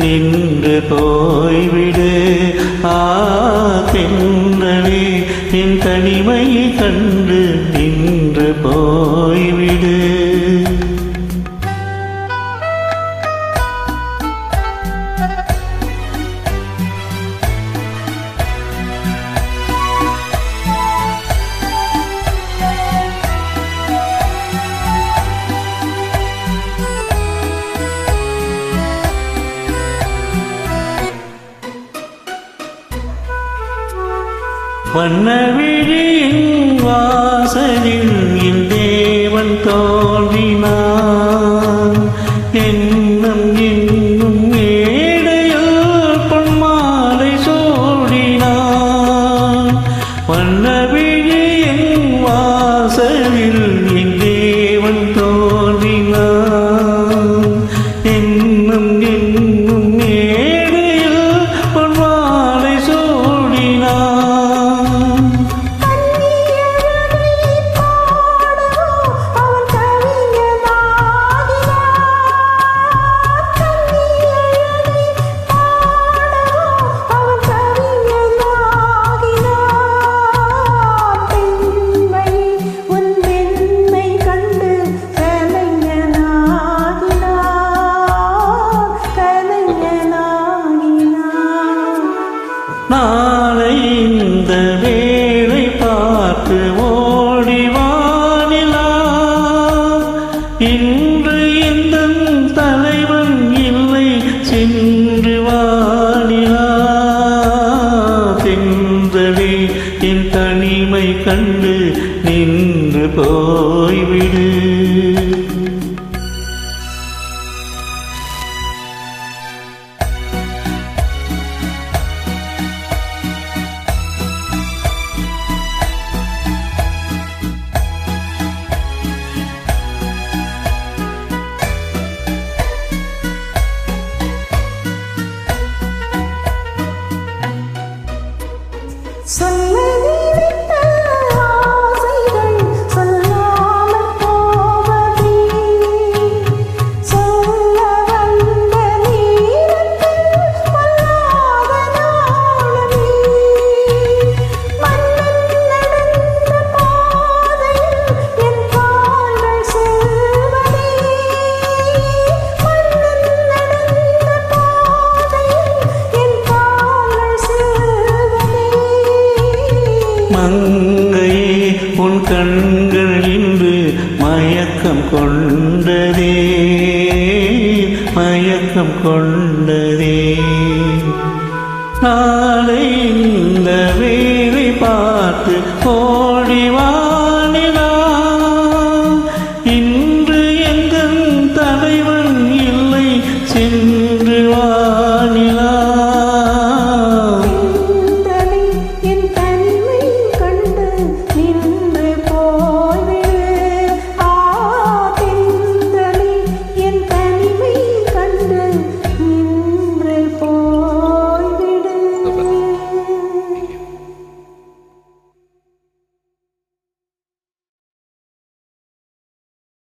நின்று போய்விடு. ஆ வண்ண விழியின் வாசலில் இல் தேவன் தோ 是我。 선 மங்கை உன் கண்கள் இன்று மயக்கம் கொண்டதே மயக்கம் கொண்டதே. நாளை இந்த வேலை பார்த்து ஓடிவா